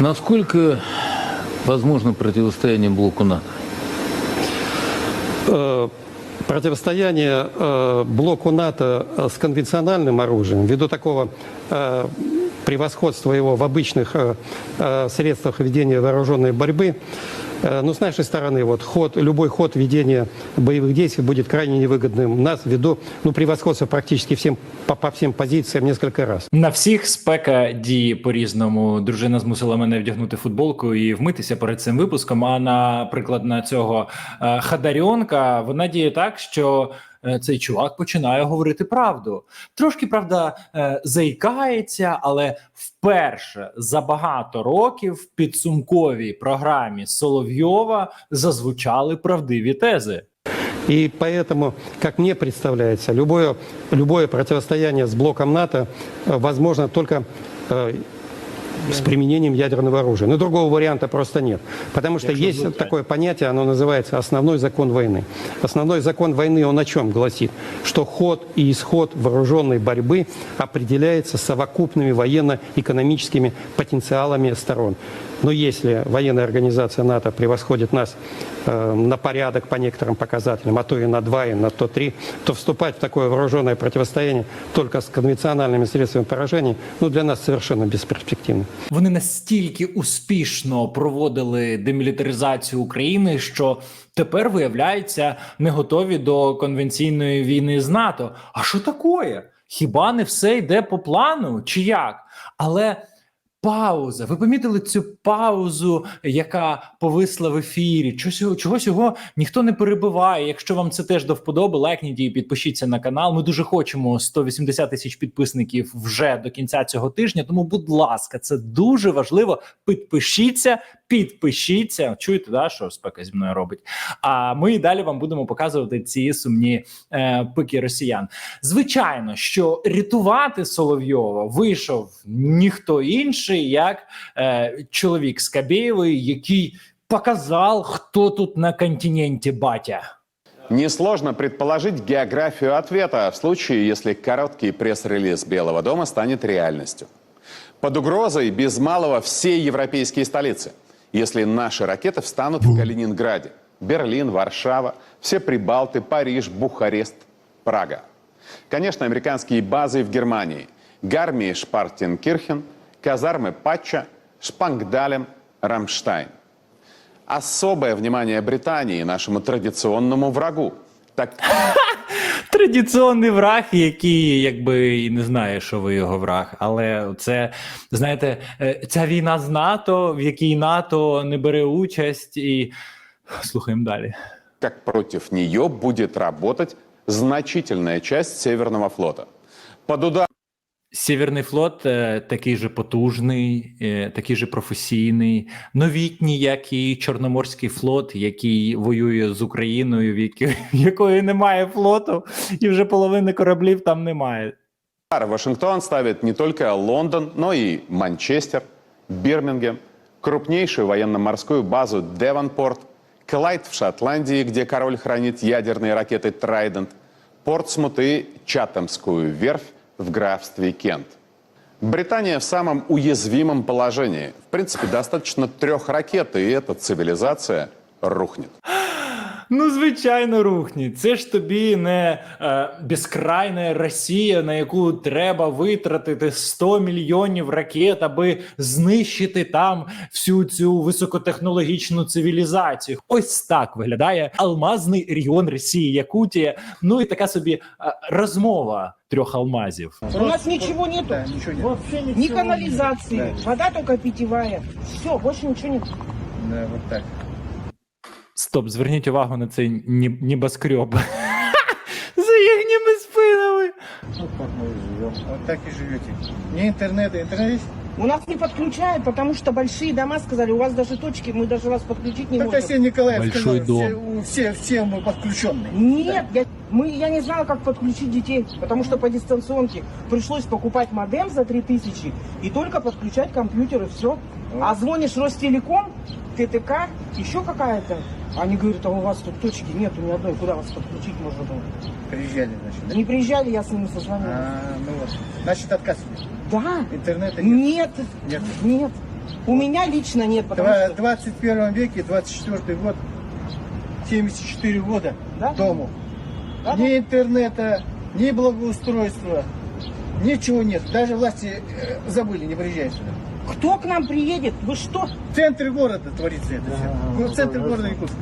Насколько возможно противостояние блоку НАТО? Э, противостояние э, блоку НАТО э, с конвенциональным оружием, ввиду такого э, превосходства его в обычных э, э, средствах ведения вооруженной борьбы, э, ну, с нашей стороны, вот, ход, любой ход ведения боевых действий будет крайне невыгодным нас ввиду ну, превосходства практически всем, по, по всем позициям несколько раз. На всіх спека діє по-різному. Дружина змусила мене вдягнути футболку і вмитися перед цим випуском. А наприклад, на цього е, Хадарьонка вона діє так, що е, цей чувак починає говорити правду. Трошки правда е, заїкається, але вперше за багато років в підсумковій програмі Соловйова зазвучали правдиві тези. И поэтому, как мне представляется, любое, любое противостояние с блоком НАТО э, возможно только э, с применением ядерного оружия. Но другого варианта просто нет. Потому что Якщо есть такое понятие, оно называется основной закон войны. Основной закон войны, он о чем гласит? Что ход и исход вооруженной борьбы определяется совокупными военно-экономическими потенциалами сторон. Но если военная организация НАТО превосходит нас э, на порядок по некоторым показателям, а то и на два, и на то три, то вступать в такое вооруженное противостояние только с конвенциональными средствами поражения, ну, для нас совершенно бесперспективно. Вони настільки успішно проводили демілітаризацію України, що тепер виявляється не готові до конвенційної війни з НАТО. А що такое? Хіба не все йде по плану? Чи як? Але пауза. Ви помітили цю паузу, яка повисла в ефірі? Чогось чогось його ніхто не перебиває. Якщо вам це теж до вподоби, лайкніть і підпишіться на канал. Ми дуже хочемо 180 тисяч підписників вже до кінця цього тижня. Тому, будь ласка, це дуже важливо. Підпишіться, підпишіться. Чуєте, да, що спека зі мною робить? А ми і далі вам будемо показувати ці сумні е, пики росіян. Звичайно, що рятувати Соловйова вийшов ніхто інший, як е, чоловік Скабєєвої, який показав, хто тут на континенті батя. Несложно предположить географию ответа в случае, если короткий пресс-релиз Белого дома станет реальностью. Под угрозой без малого все европейские столицы, если наши ракеты встанут в Калининграде, Берлин, Варшава, все Прибалты, Париж, Бухарест, Прага. Конечно, американские базы в Германии, Гармии Шпартенкирхен, казармы Патча, Шпангдалем, Рамштайн. Особое внимание Британии, нашему традиционному врагу. Так Традиційний враг, який якби і не знає, що ви його враг. Але це знаєте, е, ця війна з НАТО, в якій НАТО не бере участь, і слухаємо далі. как против нее будет работать значительная часть Северного флота. Под удар Сєвєрний флот е, такий же потужний, е, такий же професійний, новітній, як і Чорноморський флот, який воює з Україною, в якої немає флоту, і вже половини кораблів там немає. Вашингтон ставит не только Лондон, но и Манчестер, Бирмингем, крупнейшую военно-морскую базу Девонпорт, Клайд в Шотландии, где король хранит ядерные ракеты «Трайдент», Портсмут и Чатамскую верфь в графстве Кент. Британия в самом уязвимом положении. В принципе, достаточно трех ракет, и эта цивилизация рухнет. Ну, звичайно, рухні. Це ж тобі не е, безкрайна Росія, на яку треба витратити 100 мільйонів ракет, аби знищити там всю цю високотехнологічну цивілізацію. Ось так виглядає алмазний регіон Росії, Якутія. Ну і така собі е, розмова трьох алмазів. У нас ничего нету. Вообще ничего Ни нет. канализации. Да. Вода только питьевая. Все, больше ничего нет. Да, вот так. Стоп, зверніть увагу на цей ні- небоскреб. За їхніми спинами. Вот как мы и живем. Вот так и живете. Не интернета, интернет есть? У нас не подключают, потому что большие дома сказали, у вас даже точки, мы даже вас подключить не Так можем. Арсений Николаевич Большой сказал, все, дом. у- все, все мы подключенные. Нет, я, мы, я не знала, как подключить детей, потому что по дистанционке пришлось покупать модем за 3000 и только подключать компьютер и все. А звонишь Ростелеком, ТТК, еще какая-то. Они говорят, а у вас тут точки нету ни одной, куда вас подключить можно было? Приезжали, значит, да? Не приезжали, я с ними созвонилась. А, ну вот. Значит, отказ. Да, Интернета нет. нет, Нет. нет. У меня лично нет, потому Два- что... 21 веке, 24 год, 74 года Да? дому. Да? Ни интернета, ни благоустройства, ничего нет. Даже власти э, забыли, не приезжают сюда. Кто к нам приедет? Вы что? В центре города творится это все. В центре города Якутска.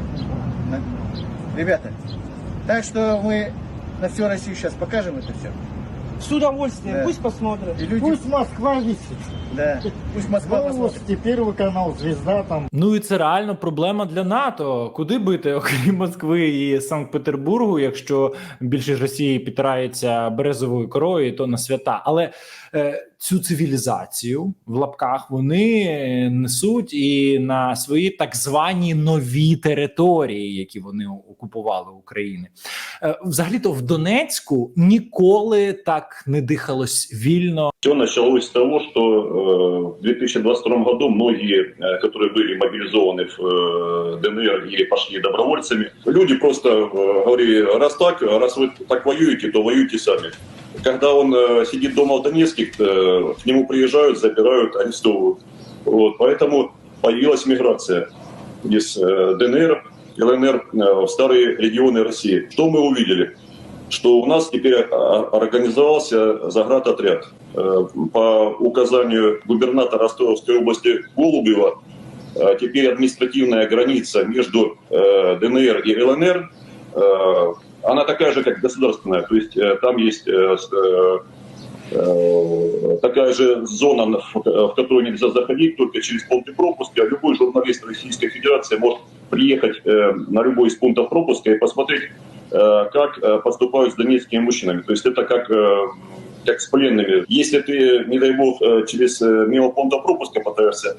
Да. Ребята, так что мы на всю Россию сейчас покажем это все. С удовольствием, Да. пусть посмотрят. И люди, Пусть Москва висит. да, пусть Москва посмотрит. Новости, Первый канал, Звезда там. Ну і це реально проблема для НАТО. Куди бити, окрім Москви і Санкт-Петербургу, якщо більшість Росії підтирається березовою корою, то на свята. Але е, цю цивілізацію в лапках вони е, несуть і на свої так звані нові території, які вони окупували України. Е, взагалі-то в Донецьку ніколи так не дихалось вільно. Все началось с того, что э, в 2022 году многие, э, которые были мобилизованы в э, ДНР или пошли добровольцами, люди просто э, говорили, раз так, раз вы так воюете, то воюйте сами. Когда он э, сидит дома в Донецке, э, к нему приезжают, забирают, арестовывают. Вот, поэтому появилась миграция из э, ДНР, ЛНР в старые регионы России. Что мы увидели? Что у нас теперь организовался заградотряд. По указанию губернатора Ростовской области Голубева, теперь административная граница между ДНР и ЛНР, она такая же, как государственная. То есть э, там есть э, э, такая же зона, в которую нельзя заходить только через пункты пропуска. Любой журналист Российской Федерации может приехать на любой из пунктов пропуска и посмотреть, как поступают с донецкими мужчинами. То есть это как, как с пленными. Если ты, не дай бог, через мимо пункта пропуска пытаешься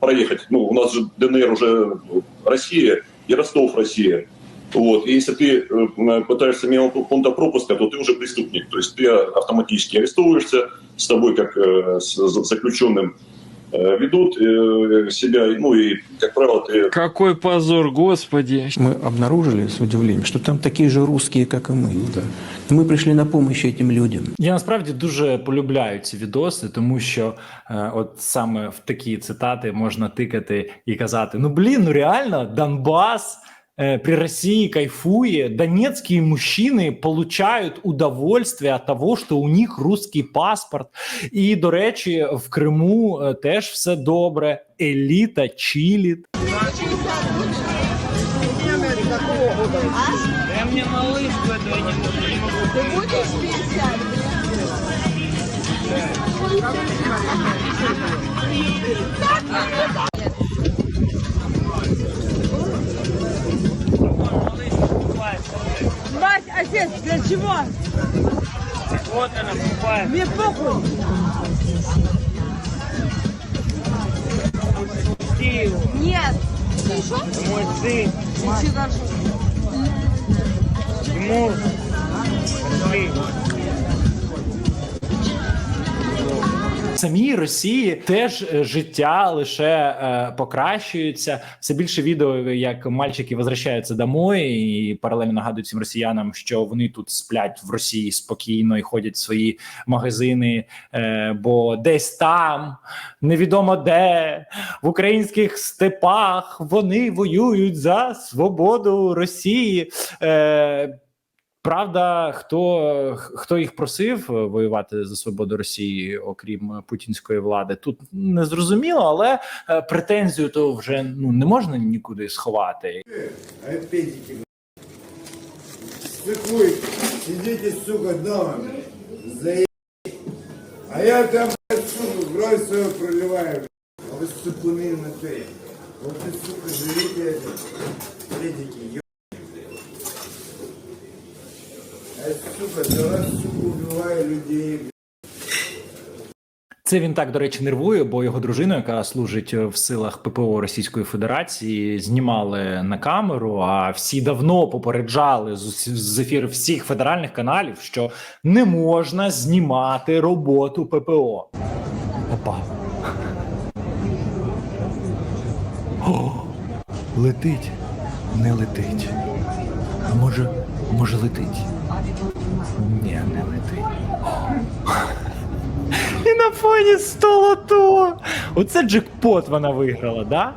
проехать, ну, у нас же ДНР уже Россия и Ростов Россия. Вот. И если ты э, пытаешься мимо пункта пропуска, то ты уже преступник. То есть ты автоматически арестовываешься, с тобой как э, с заключенным э, ведут э, себя, ну и, как правило, ты Какой позор, господи. Мы обнаружили с удивлением, что там такие же русские, как и мы. И мы пришли на помощь этим людям. Я насправді дуже полюбляю ці відоси, тому що е, от саме в такі цитати можна тикати і казати: ну блін, ну реально, Донбас. Э, При России кайфує, донецкие мужчины получают удовольствие от того, что у них русский паспорт. І, до речі, в Криму е, теж все добре. Еліта чилить. Мать, отец, для чего? Вот она, покупает. Мне похуй. Нет. Ты что? Мой сын. Тимур. В самій Росії теж е, життя лише е, покращується. Все більше відео, як мальчики возвращаються домой, і паралельно нагадують всім росіянам, що вони тут сплять в Росії спокійно і ходять в свої магазини. Е, бо десь там, невідомо де, в українських степах вони воюють за свободу Росії. Е, Правда, хто, хто їх просив е, воювати за свободу Росії, окрім е, путінської влади, тут не зрозуміло, але е, претензію то вже ну не можна нікуди сховати. Сидите, сука, дома, блядь. Заеб... А я там, блядь, сука, кровь свою проливаю, блядь. А вы, сукуны, на натуре. Вот вы, сука, живите, это, Це він так, до речі, нервує, бо його дружина, яка служить в силах ППО Російської Федерації, знімали на камеру. А всі давно попереджали з, ефірів всіх федеральних каналів, що не можна знімати роботу ППО. Опа. О, летить, не летить. А може, може летить? Ні, не летить. На фоні столото. Оце джекпот вона виграла, да?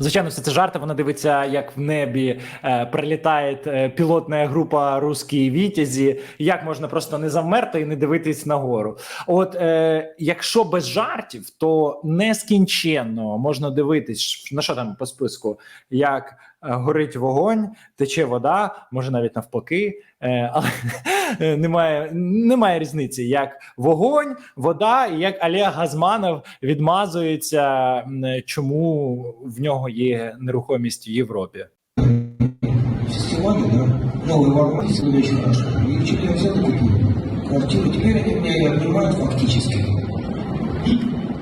Звичайно, все це жарти. Вона дивиться, як в небі е, прилітає е, пілотна група русські вітязі. Як можна просто не завмерти і не дивитись нагору? От е, якщо без жартів, то нескінченно можна дивитись на що там по списку, як горить вогонь, тече вода, може навіть навпаки, е, але е, немає, немає різниці, як вогонь, вода, і як Олег Газманов відмазується, чому в нього є нерухомість в Європі. Новый вагон, очень хорошо. И 400 купил квартиру. Теперь они меня ее отнимают фактически.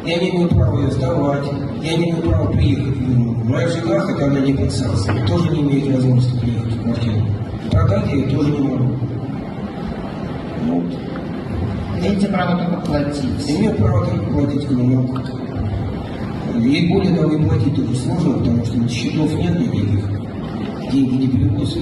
Я не имею права ее сдавать, я не имею права приехать в нее. Моя жена, хотя она не под санкциями, тоже не имеет возможности приехать в квартиру. Продать ее тоже не могу. Вот. Имеете право только платить. Имею право только платить коммуналку. И более того, и платить тоже сложно, потому что счетов нет никаких. Деньги не переводятся.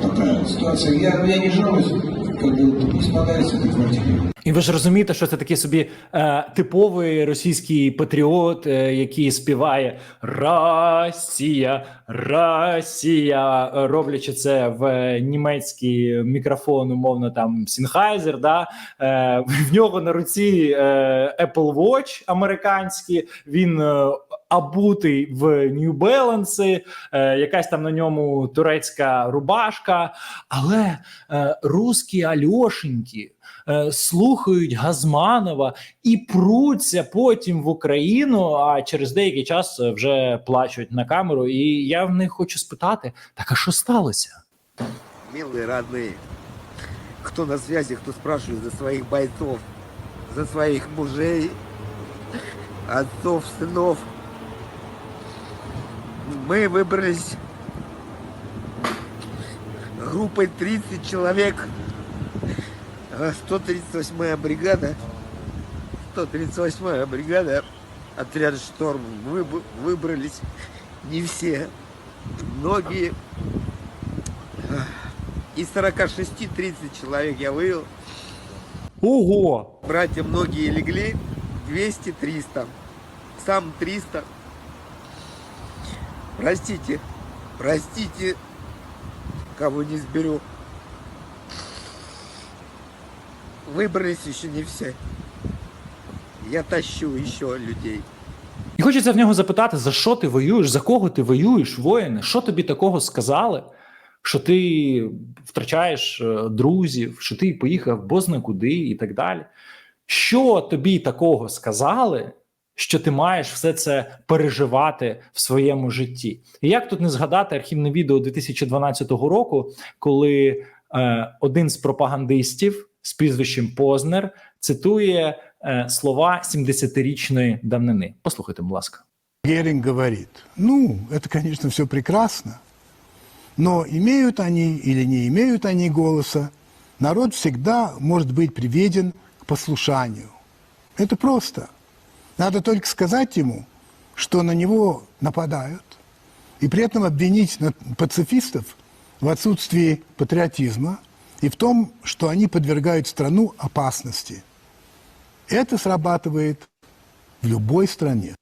Такая ситуация. Я, я не жалуюсь, как бы пусть подается этой квартире. І ви ж розумієте, що це такий собі е, типовий російський патріот, е, який співає Росія, Росія, роблячи це в німецький мікрофон, умовно там Sennheiser, да? е, в нього на руці е, Apple Watch американський, він е, обутий в New Balance, е, якась там на ньому турецька рубашка, але е, русські Альошеньки е, слухають Газманова і пруться потім в Україну, а через деякий час е, вже плачуть на камеру. І я в них хочу спитати: так а що сталося? Милые родные, кто на связи, кто спрашивает за своих бойцов, за своих мужей, отцов, сынов. Мы выбрались группой 30 человек, э, 138-я бригада, 138-я бригада, отряд «Шторм». Бы- выбрались не все, многие из 46 30 человек я вывел. Ого! Братья многие легли, 200-300. Сам 300. Простите, простите, кого не сберу. Выбрались еще не все. Я тащу еще людей. І хочеться в нього запитати, за що ти воюєш, за кого ти воюєш, воїне? Що тобі такого сказали? Що ти втрачаєш е, друзів, що ти поїхав бозна куди і так далі. Що тобі такого сказали, що ти маєш все це переживати в своєму житті? І як тут не згадати архівне відео 2012 року, коли е, один з пропагандистів з прізвищем Познер цитує е, слова 70-річної давнини? Послухайте, будь ласка. Геринг говорит, ну, это, конечно, все прекрасно, но имеют они или не имеют они голоса, народ всегда может быть приведен к послушанию. Это просто. Надо только сказать ему, что на него нападают, и при этом обвинить на- пацифистов в отсутствии патриотизма и в том, что они подвергают страну опасности. Это срабатывает в любой стране.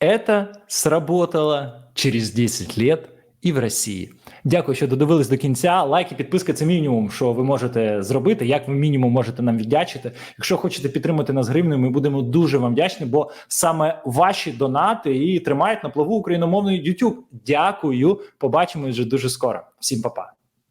Это сработало через 10 лет і в Росії. Дякую, що додивились до кінця. Лайк і підписка це мінімум, що ви можете зробити. Як ви мінімум можете нам віддячити. Якщо хочете підтримати нас гривнею, ми будемо дуже вам вдячні, бо саме ваші донати і тримають на плаву україномовний YouTube. Дякую. Побачимось вже дуже скоро. Всім па-па.